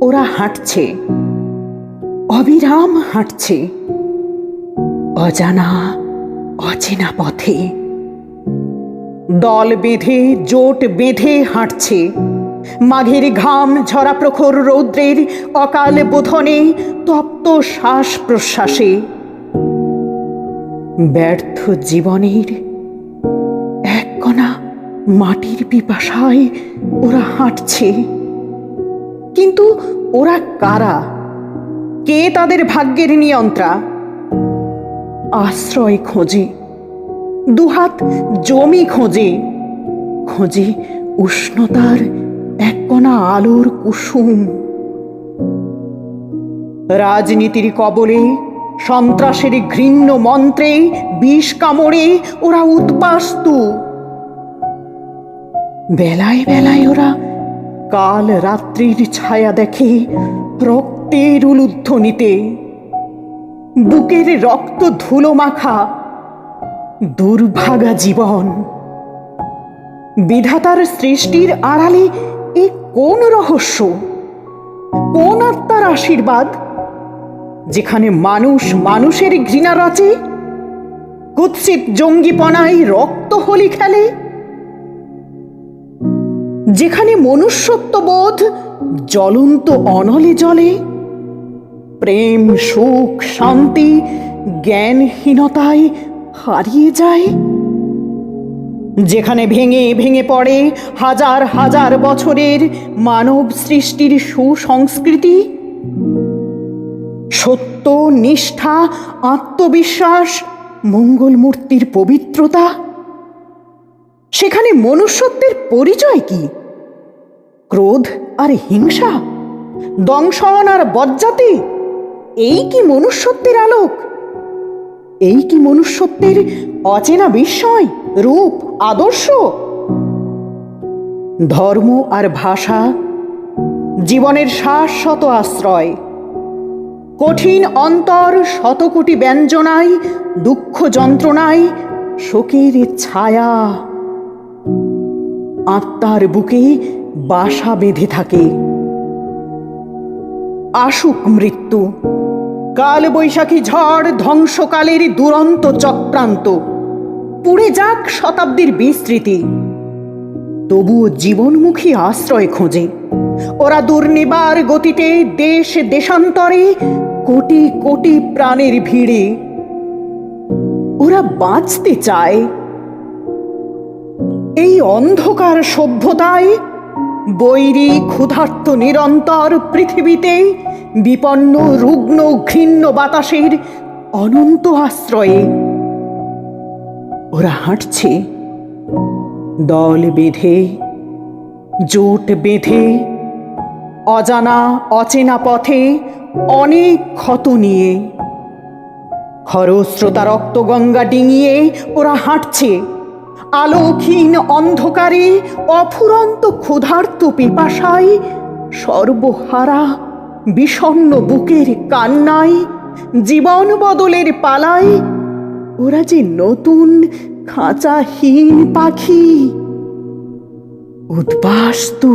ওরা হাঁটছে। অবিরাম হাঁটছে। অজানা, অচেনা পথে। দল বেঁধে, জোট বেঁধে হাঁটছে। মাঘের ঘাম ঝরা প্রখর রৌদ্রের অকাল বোধনে তপ্ত শ্বাস প্রশ্বাসে ব্যর্থ জীবনের এক কণা মাটির পিপাসায় ওরা হাঁটছে। কিন্তু ওরা কারা? কে তাদের ভাগ্যের নিয়ন্ত্রা? আশ্রয় খোঁজে। দুহাত জমি খোঁজে। খোঁজে উষ্ণতার এক কণা আলোর কুসুম। রাজনীতির কবলে, সন্ত্রাসের ঘৃণ্য মন্ত্রে, বিষ কামড়ে ওরা উদ্বাস্তু। বেলায় বেলায় ওরা কাল রাত্রির ছায়া দেখে রক্তের উলুধ্বনিতে, বুকের রক্ত ধুলো মাখা দুর্ভাগা জীবন। বিধাতার সৃষ্টির আড়ালে এ কোন রহস্য? কোন আত্মার আশীর্বাদ? যেখানে মানুষ মানুষের ঘৃণা রচে, কুৎসিত জঙ্গিপনায় রক্ত হোলি খেলে যেখানে মনুষ্যত্ববোধ জ্বলন্ত অনলে জলে, প্রেম সুখ শান্তি, জ্ঞানহীনতায় হারিয়ে যায়। যেখানে ভেঙে ভেঙে পড়ে হাজার হাজার বছরের মানব সৃষ্টির সুসংস্কৃতি, সত্য, নিষ্ঠা, আত্মবিশ্বাস, মঙ্গলমূর্তির পবিত্রতা সেখানে মনুষ্যত্বের পরিচয় কি? ক্রোধ আর হিংসা? দংশন আর বজ্জাতি? এই কি মনুষ্যত্বের আলোক? এই কি মনুষ্যত্বের অচেনা বিস্ময়, রূপ, আদর্শ? ধর্ম আর ভাষা? জীবনের শাশ্বত আশ্রয়? কঠিন অন্তর শতকোটি ব্যঞ্জনায়, দুঃখ যন্ত্রণায়, শোকের ছায়া? আত্মার বুকে বাসা বেঁধে থাকে। আসুক মৃত্যু। কাল বৈশাখী ঝড় ধ্বংসকালের দুরন্ত চক্রান্ত। পুড়ে যাক শতাব্দীর বিস্তৃতি। তবুও জীবনমুখী আশ্রয় খোঁজে। ওরা দুর্নিবার গতিতে দেশ দেশান্তরে কোটি কোটি প্রাণের ভিড়ে। ওরা বাঁচতে চায়। এই অন্ধকার সভ্যতায় বৈরী ক্ষুধার্ত নিরন্তর পৃথিবীতে বিপন্ন, রুগ্ন, ঘৃণ্য বাতাসের অনন্ত আশ্রয়ে ওরা হাঁটছে, দল বেঁধে, জোট বেঁধে, অজানা, অচেনা পথে অনেক ক্ষত নিয়ে খরস্রোতা রক্তগঙ্গা ডিঙিয়ে ওরা হাঁটছে। আলোকহীন অন্ধকারে অফুরন্ত ক্ষুধার্ত পিপাসায় সর্বহারা বিষণ্ন বুকের কান্নায়, জীবন বদলের পালায়, ওরা যে নতুন খাঁচাহীন পাখি, উদ্বাস্তু